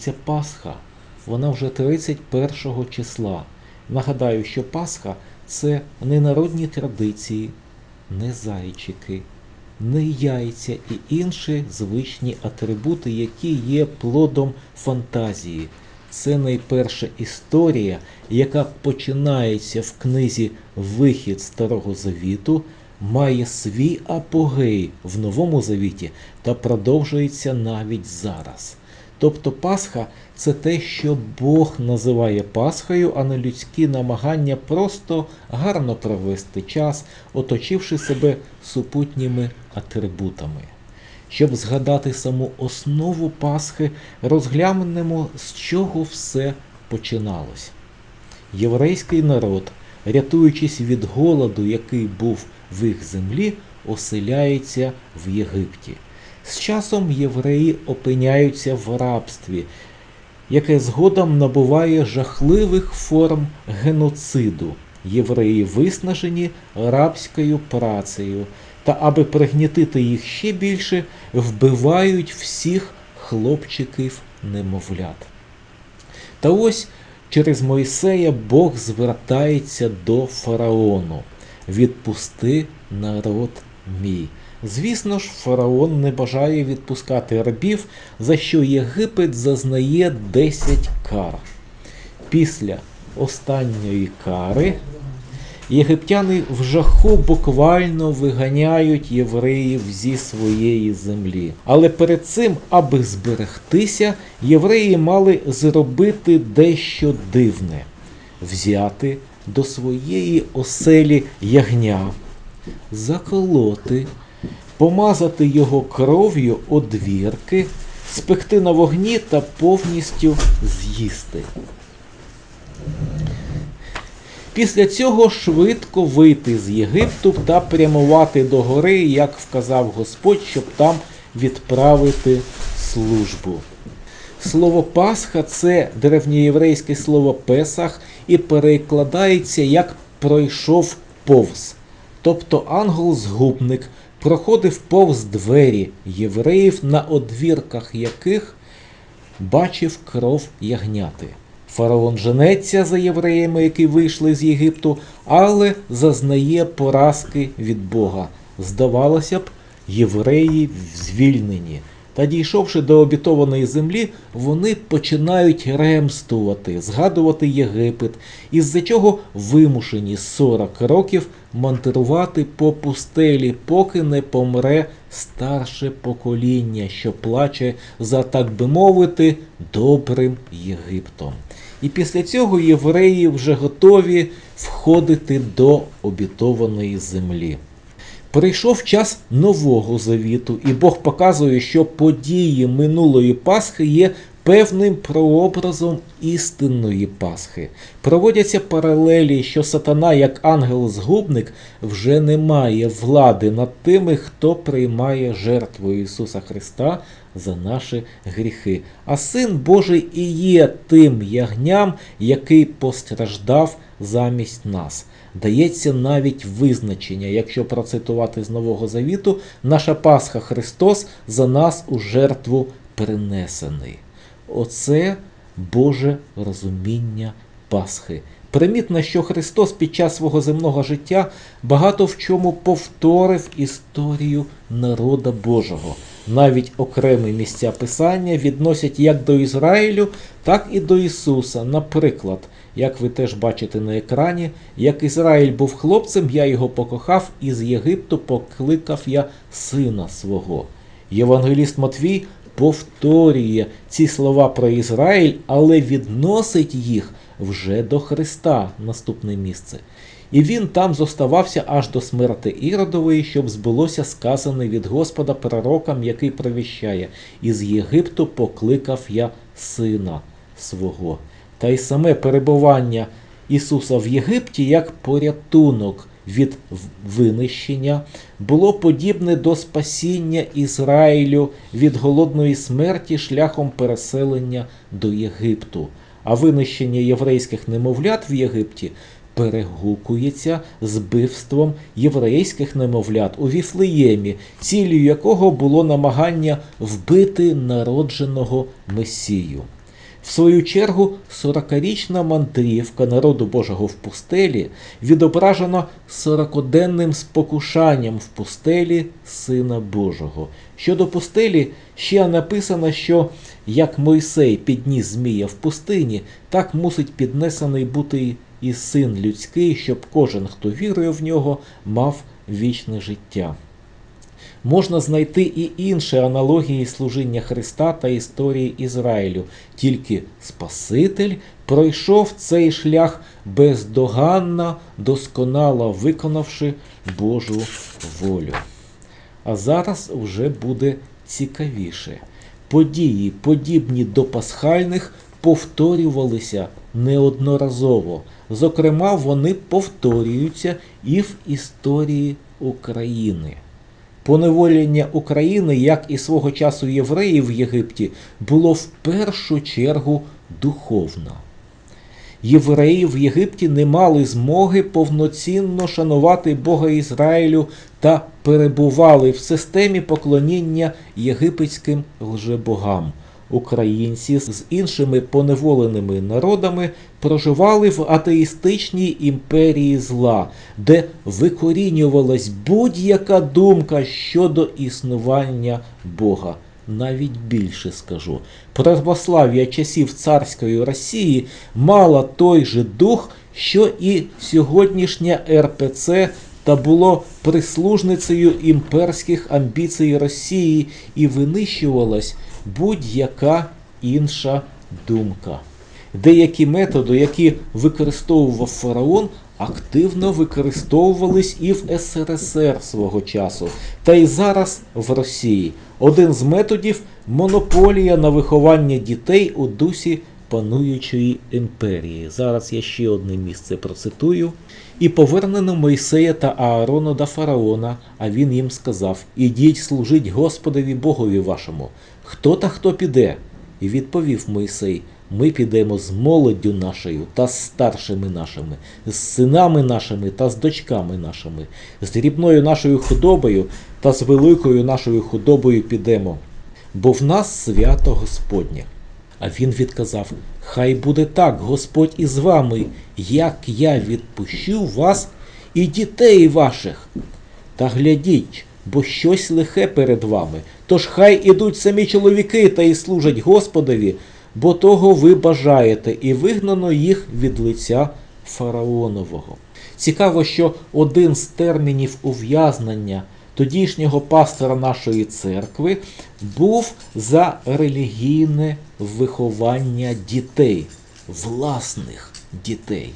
наближається Пасха. Вона вже 31 числа. Нагадаю, що Пасха це не народні традиції, не зайчики, не яйця і інші звичні атрибути, які є плодом фантазії. Це найперша історія, яка починається в книзі Вихід Старого Завіту, має свій апогей в Новому Завіті та продовжується навіть зараз. Тобто Пасха це те, що Бог називає Пасхою, а не людські намагання просто гарно провести час, оточивши себе супутніми атрибутами. Щоб згадати саму основу Пасхи, розглянемо, з чого все починалось. Єврейський народ, рятуючись від голоду, який був в їх землі, оселяється в Єгипті. З часом євреї опиняються в рабстві, яке згодом набуває жахливих форм геноциду. Євреї виснажені рабською працею, та аби пригнітити їх ще більше, вбивають всіх хлопчиків немовлят. Та ось через Мойсея Бог звертається до фараону: відпусти народ мій. Звісно ж, фараон не бажає відпускати рабів, за що Єгипет зазнає 10 кар. Після останньої кари єгиптяни в жаху буквально виганяють євреїв зі своєї землі. Але перед цим, аби зберегтися, євреї мали зробити дещо дивне взяти до своєї оселі ягня, заколоти, помазати його кров'ю одвірки, спекти на вогні та повністю з'їсти. Після цього швидко вийти з Єгипту та прямувати до гори, як вказав Господь, щоб там відправити службу. Слово Пасха це древньоєврейське слово Песах і перекладається як пройшов повз. Тобто ангел-згубник проходив повз двері євреїв, на одвірках яких бачив кров ягняти. Фараон женеться за євреями, які вийшли з Єгипту, але зазнає поразки від Бога. Здавалося б, євреї звільнені. Та дійшовши до обітованої землі, вони починають ремствувати, згадувати Єгипет, із-за чого вимушені 40 років мандрувати по пустелі, поки не помре старше покоління, що плаче за, так би мовити, добрим Єгиптом. І після цього євреї вже готові входити до обітованої землі. Прийшов час нового завіту, і Бог показує, що події минулої Пасхи є певним прообразом істинної Пасхи. Проводяться паралелі, що сатана, як ангел-згубник, вже не має влади над тими, хто приймає жертву Ісуса Христа за наші гріхи. А Син Божий і є тим ягням, який постраждав замість нас. Дається навіть визначення, якщо процитувати з Нового Завіту, наша Пасха Христос за нас у жертву принесений. Оце Боже розуміння Пасхи. Примітно, що Христос під час свого земного життя багато в чому повторив історію народа Божого. Навіть окремі місця Писання відносять як до Ізраїлю, так і до Ісуса. Наприклад, як ви теж бачите на екрані, як Ізраїль був хлопцем, я його покохав, і з Єгипту покликав я сина свого. Євангеліст Матвій повторює ці слова про Ізраїль, але відносить їх вже до Христа, наступне місце. І він там зоставався аж до смерти Іродової, щоб збулося сказане від Господа пророкам, який провіщає, із Єгипту покликав я сина свого. Та й саме перебування Ісуса в Єгипті як порятунок від винищення було подібне до спасіння Ізраїлю від голодної смерті шляхом переселення до Єгипту. А винищення єврейських немовлят в Єгипті перегукується з вбивством єврейських немовлят у Віфлеємі, ціллю якого було намагання вбити народженого Месію. В свою чергу, 40-річна мандрівка народу Божого в пустелі відображена 40-денним спокушанням в пустелі Сина Божого. Щодо пустелі, ще написано, що як Мойсей підніс Змія в пустині, так мусить піднесений бути і син людський, щоб кожен, хто вірує в нього, мав вічне життя. Можна знайти і інші аналогії служіння Христа та історії Ізраїлю, тільки Спаситель пройшов цей шлях бездоганно, досконало виконавши Божу волю. А зараз вже буде цікавіше. Події, подібні до пасхальних, повторювалися неодноразово. Зокрема, вони повторюються і в історії України. Поневолення України, як і свого часу євреїв в Єгипті, було в першу чергу духовно. Євреї в Єгипті не мали змоги повноцінно шанувати Бога Ізраїлю та перебували в системі поклоніння єгипетським лжебогам. Українці з іншими поневоленими народами проживали в атеїстичній імперії зла, де викорінювалась будь-яка думка щодо існування Бога. Навіть більше скажу. Православ'я часів царської Росії мала той же дух, що і сьогоднішня РПЦ, та було прислужницею імперських амбіцій Росії і винищувалась будь-яка інша думка. Деякі методи, які використовував фараон, активно використовувались і в СРСР свого часу, та й зараз в Росії. Один з методів монополія на виховання дітей у дусі пануючої імперії. Зараз я ще одне місце процитую. І повернено Мойсея та Аарону до фараона, а він їм сказав: Ідіть служить Господові Богові вашому. Хто та хто піде? І відповів Мойсей: Ми підемо з молоддю нашою та з старшими нашими, з синами нашими та з дочками нашими, з дрібною нашою худобою та з великою нашою худобою підемо, бо в нас свято Господнє. А він відказав: Хай буде так, Господь із вами, як я відпущу вас і дітей ваших. Та глядіть, бо щось лихе перед вами. Тож хай ідуть самі чоловіки та й служать Господові, бо того ви бажаєте, і вигнано їх від лиця фараонового. Цікаво, що один з термінів ув'язнення тодішнього пастора нашої церкви був за релігійне виховання дітей, власних дітей.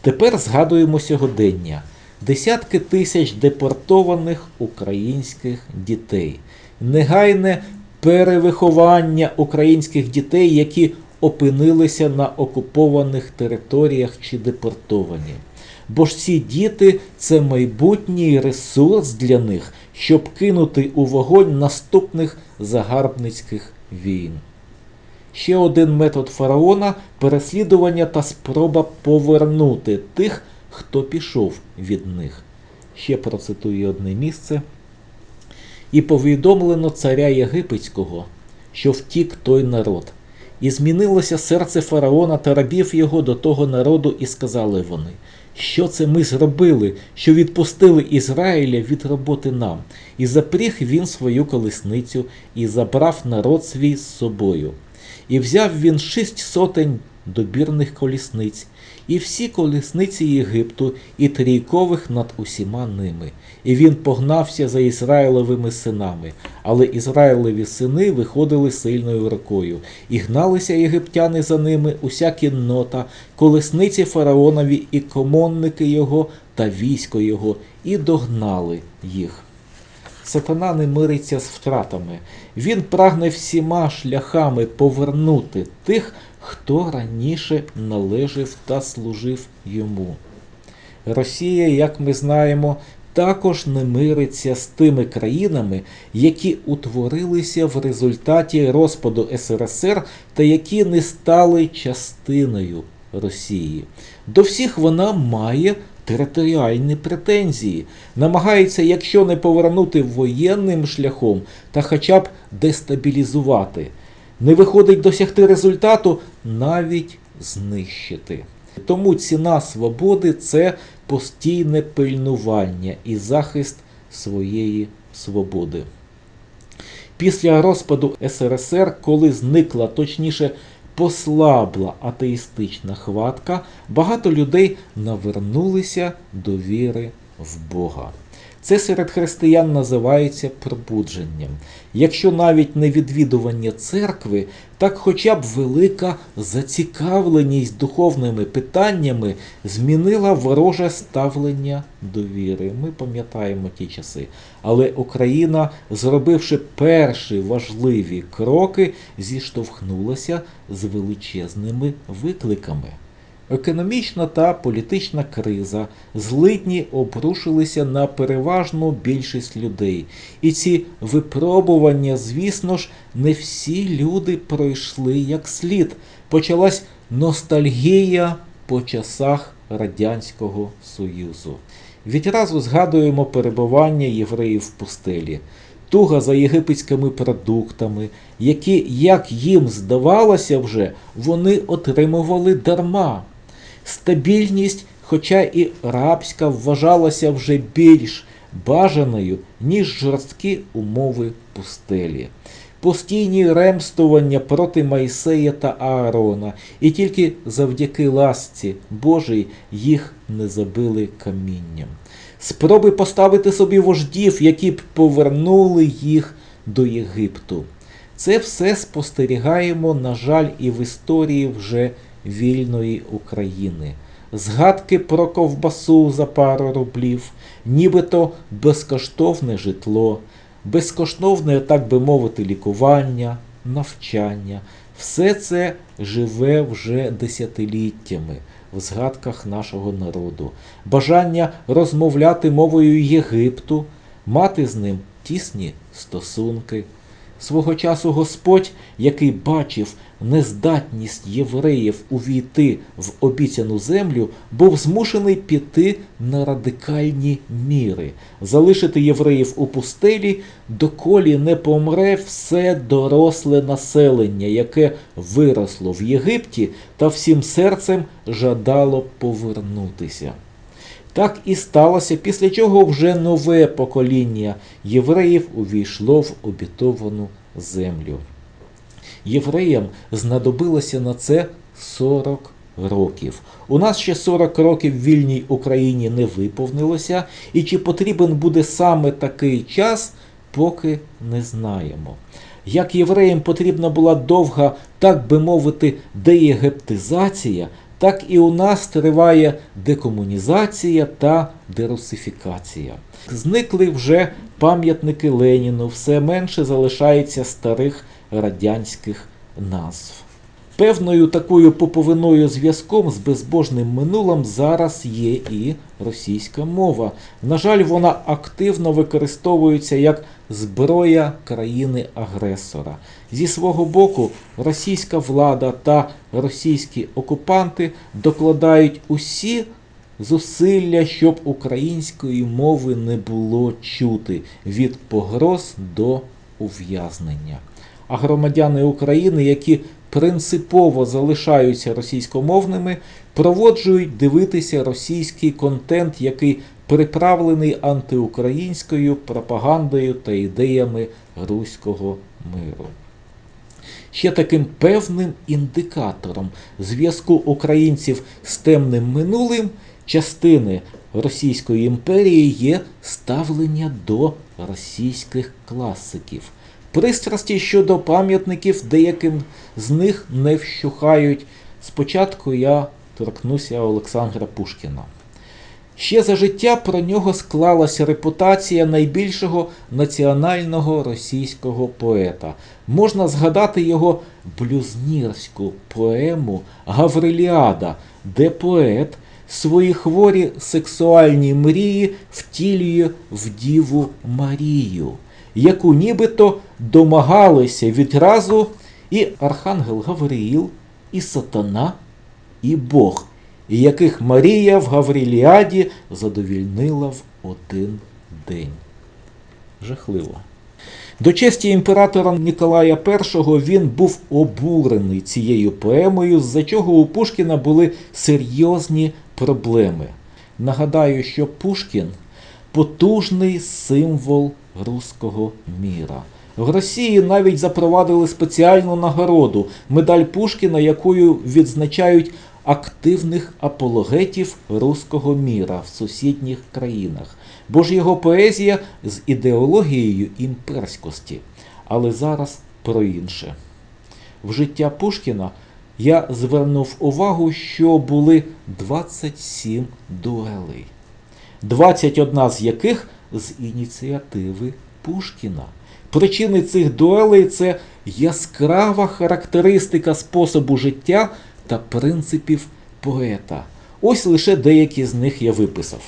Тепер згадуємо сьогодення. Десятки тисяч депортованих українських дітей, негайне перевиховання українських дітей, які опинилися на окупованих територіях чи депортовані. Бо ж ці діти це майбутній ресурс для них, щоб кинути у вогонь наступних загарбницьких війн. Ще один метод фараона переслідування та спроба повернути тих, хто пішов від них. Ще процитую одне місце. І повідомлено царя Єгипетського, що втік той народ. І змінилося серце фараона та рабів його до того народу, і сказали вони, що це ми зробили, що відпустили Ізраїля від роботи нам, і запріг він свою колесницю, і забрав народ свій з собою. І взяв він шість сотень добірних колісниць, і всі колісниці Єгипту, і трійкових над усіма ними. І він погнався за Ізраїлевими синами, але Ізраїлеві сини виходили сильною рукою, і гналися єгиптяни за ними, уся кіннота, колесниці фараонові і комонники його та військо його, і догнали їх. Сатана не мириться з втратами. Він прагне всіма шляхами повернути тих, хто раніше належав та служив йому. Росія, як ми знаємо, також не мириться з тими країнами, які утворилися в результаті розпаду СРСР та які не стали частиною Росії. До всіх вона має територіальні претензії, намагається, якщо не повернути воєнним шляхом, та хоча б дестабілізувати. Не виходить досягти результату, навіть знищити. Тому ціна свободи це постійне пильнування і захист своєї свободи. Після розпаду СРСР, коли зникла, точніше, послабла атеїстична хватка, багато людей навернулися до віри в Бога. Це серед християн називається пробудженням. Якщо навіть не відвідування церкви, так хоча б велика зацікавленість духовними питаннями змінила вороже ставлення до віри. Ми пам'ятаємо ті часи. Але Україна, зробивши перші важливі кроки, зіштовхнулася з величезними викликами. Економічна та політична криза, злидні обрушилися на переважну більшість людей. І ці випробування, звісно ж, не всі люди пройшли як слід. Почалась ностальгія по часах Радянського Союзу. Відразу згадуємо перебування євреїв в пустелі, туга за єгипетськими продуктами, які, як їм здавалося вже, вони отримували дарма. Стабільність, хоча і рабська, вважалася вже більш бажаною, ніж жорсткі умови пустелі. Постійні ремствування проти Майсея та Аарона, і тільки завдяки ласці Божій їх не забили камінням. Спроби поставити собі вождів, які б повернули їх до Єгипту. Це все спостерігаємо, на жаль, і в історії вже вільної України. Згадки про ковбасу за пару рублів, нібито безкоштовне житло, безкоштовне, так би мовити, лікування, навчання. Все це живе вже десятиліттями в згадках нашого народу. Бажання розмовляти мовою Єгипту, мати з ним тісні стосунки. Свого часу Господь, який бачив нездатність євреїв увійти в обіцяну землю, був змушений піти на радикальні міри, залишити євреїв у пустелі, доколі не помре все доросле населення, яке виросло в Єгипті та всім серцем жадало повернутися. Так і сталося, після чого вже нове покоління євреїв увійшло в обітовану землю. Євреям знадобилося на це 40 років. У нас ще 40 років в вільній Україні не виповнилося, і чи потрібен буде саме такий час, поки не знаємо. Як євреям потрібна була довга, так би мовити, деєгептизація, так і у нас триває декомунізація та дерусифікація. Зникли вже пам'ятники Леніну, все менше залишається старих радянських назв. Певною такою поповиною зв'язком з безбожним минулим зараз є і російська мова. На жаль, вона активно використовується як зброя країни-агресора. Зі свого боку, російська влада та російські окупанти докладають усі зусилля, щоб української мови не було чути від погроз до ув'язнення. А громадяни України, які принципово залишаються російськомовними, проводжують дивитися російський контент, який приправлений антиукраїнською пропагандою та ідеями руського миру. Ще таким певним індикатором зв'язку українців з темним минулим частини Російської імперії є ставлення до російських класиків. Пристрасті щодо пам'ятників деяким з них не вщухають. Спочатку я торкнуся Олександра Пушкіна. Ще за життя про нього склалася репутація найбільшого національного російського поета. Можна згадати його блюзнірську поему Гавриліада, де поет свої хворі сексуальні мрії втілює в Діву Марію, яку нібито домагалися відразу і Архангел Гавриїл, і Сатана, і Бог, і яких Марія в Гавріліаді задовільнила в один день. Жахливо. До честі імператора Ніколая І він був обурений цією поемою, з-за чого у Пушкіна були серйозні проблеми. Нагадаю, що Пушкін потужний символ руського міра. В Росії навіть запровадили спеціальну нагороду медаль Пушкіна, якою відзначають активних апологетів руського міра в сусідніх країнах. Бо ж його поезія з ідеологією імперськості. Але зараз про інше. В життя Пушкіна я звернув увагу, що були 27 дуелей, 21 з яких з ініціативи Пушкіна. Причини цих дуелей це яскрава характеристика способу життя та принципів поета. Ось лише деякі з них я виписав.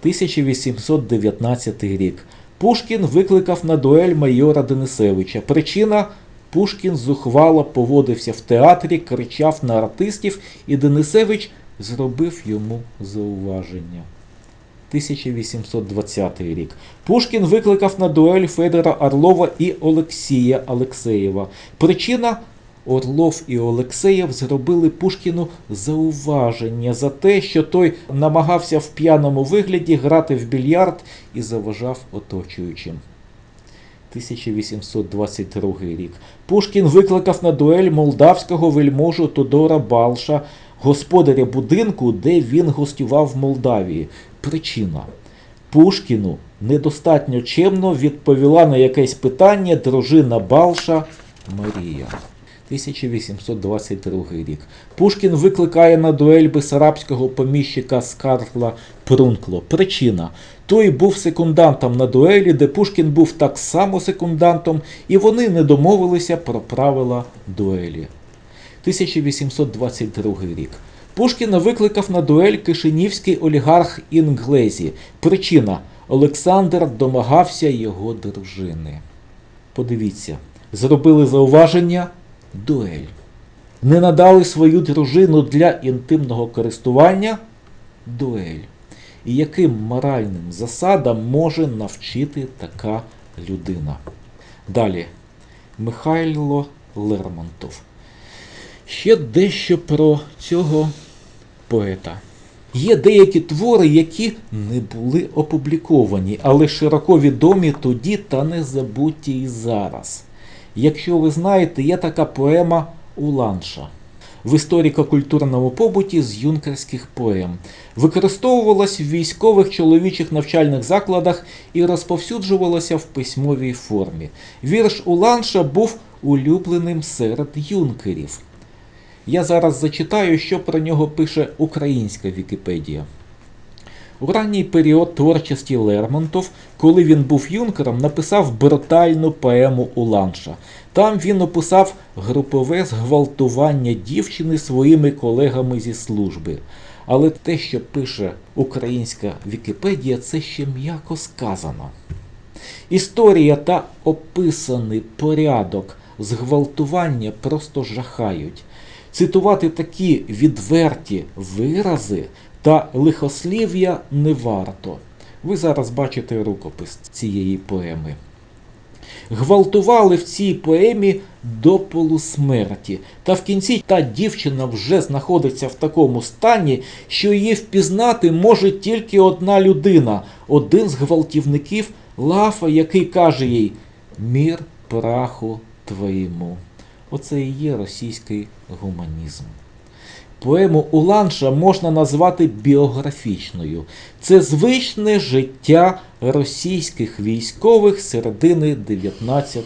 1819 рік. Пушкін викликав на дуель майора Денисевича. Причина Пушкін зухвало поводився в театрі, кричав на артистів, і Денисевич зробив йому зауваження. 1820 рік. Пушкін викликав на дуель Федора Орлова і Олексія Алексеєва. Причина Орлов і Олексеєв зробили Пушкіну зауваження за те, що той намагався в п'яному вигляді грати в більярд і заважав оточуючим. 1822 рік. Пушкін викликав на дуель молдавського вельможу Тодора Балша, господаря будинку, де він гостював в Молдавії. Причина. Пушкіну недостатньо чемно відповіла на якесь питання дружина Балша Марія. 1822 рік. Пушкін викликає на дуель бесарабського поміщика Скарла Прункло. Причина. Той був секундантом на дуелі, де Пушкін був так само секундантом, і вони не домовилися про правила дуелі. 1822 рік. Пушкіна викликав на дуель кишинівський олігарх Інглезі. Причина. Олександр домагався його дружини. Подивіться, зробили зауваження дуель. Не надали свою дружину для інтимного користування дуель. І яким моральним засадам може навчити така людина? Далі. Михайло Лермонтов. Ще дещо про цього поета. Є деякі твори, які не були опубліковані, але широко відомі тоді та не забуті і зараз. Якщо ви знаєте, є така поема Уланша в історико-культурному побуті з юнкерських поем. Використовувалась в військових чоловічих навчальних закладах і розповсюджувалася в письмовій формі. Вірш Уланша був улюбленим серед юнкерів. Я зараз зачитаю, що про нього пише українська Вікіпедія. У ранній період творчості Лермонтов, коли він був юнкером, написав брутальну поему Уланша. Там він описав групове зґвалтування дівчини своїми колегами зі служби. Але те, що пише українська Вікіпедія, це ще м'яко сказано. Історія та описаний порядок зґвалтування просто жахають. Цитувати такі відверті вирази та лихослів'я не варто. Ви зараз бачите рукопис цієї поеми. Гвалтували в цій поемі до полусмерті. Та в кінці та дівчина вже знаходиться в такому стані, що її впізнати може тільки одна людина, один з гвалтівників Лафа, який каже їй Мір праху твоєму. Оце і є російський гуманізм. Поему Уланша можна назвати біографічною. Це звичне життя російських військових середини 19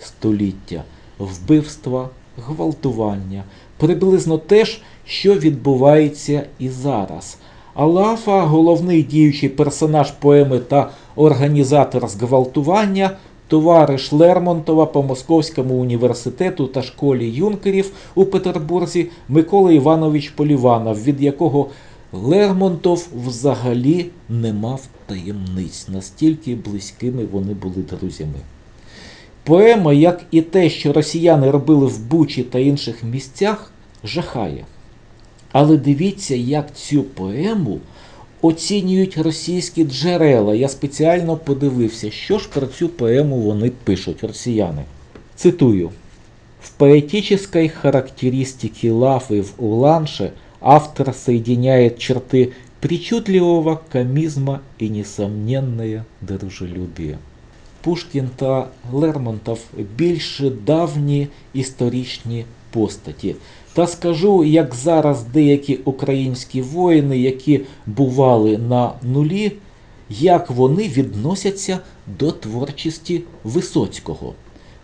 століття, вбивства, гвалтування, приблизно те ж, що відбувається і зараз. Алафа, головний діючий персонаж поеми та організатор зґвалтування, товариш Лермонтова по Московському університету та школі юнкерів у Петербурзі Микола Іванович Поліванов, від якого Лермонтов взагалі не мав таємниць, настільки близькими вони були друзями. Поема, як і те, що росіяни робили в Бучі та інших місцях, жахає. Але дивіться, як цю поему оцінюють російські джерела. Я спеціально подивився, що ж про цю поему вони пишуть, росіяни. Цитую. В поэтической характеристике Лафы в Уланше автор соединяет черты причудливого комизма и несомненное дружелюбие. Пушкін та Лермонтов більш давні історичні постаті. Та скажу, як зараз деякі українські воїни, які бували на нулі, як вони відносяться до творчості Висоцького.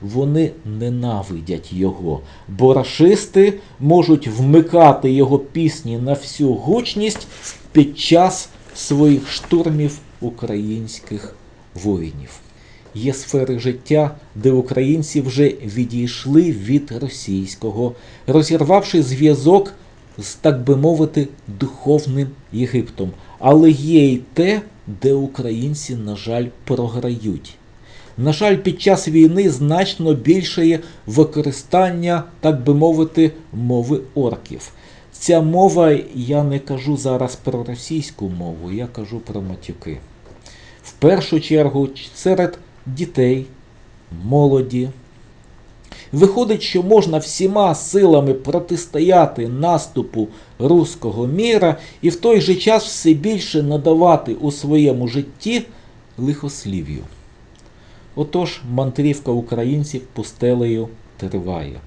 Вони ненавидять його, бо рашисти можуть вмикати його пісні на всю гучність під час своїх штурмів українських воїнів. Є сфери життя, де українці вже відійшли від російського, розірвавши зв'язок з, так би мовити, духовним Єгиптом. Але є й те, де українці, на жаль, програють. На жаль, під час війни значно більше є використання, так би мовити, мови орків. Ця мова, я не кажу зараз про російську мову, я кажу про матюки. В першу чергу серед дітей, молоді. Виходить, що можна всіма силами протистояти наступу руського міра і в той же час все більше надавати у своєму житті лихослів'ю. Отож, мандрівка українців пустелею триває.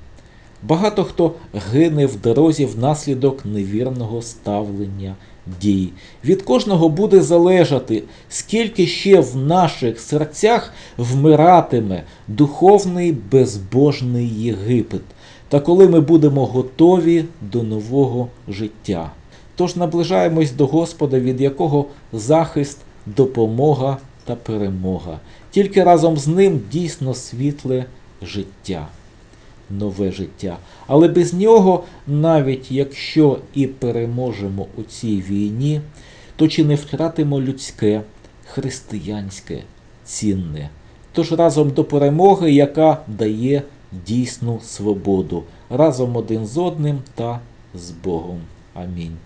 Багато хто гине в дорозі внаслідок невірного ставлення дій. Від кожного буде залежати, скільки ще в наших серцях вмиратиме духовний безбожний Єгипет, та коли ми будемо готові до нового життя. Тож наближаємось до Господа, від якого захист, допомога та перемога. Тільки разом з ним дійсно світле життя нове життя. Але без нього, навіть якщо і переможемо у цій війні, то чи не втратимо людське, християнське, цінне. Тож разом до перемоги, яка дає дійсну свободу, разом один з одним та з Богом. Амінь.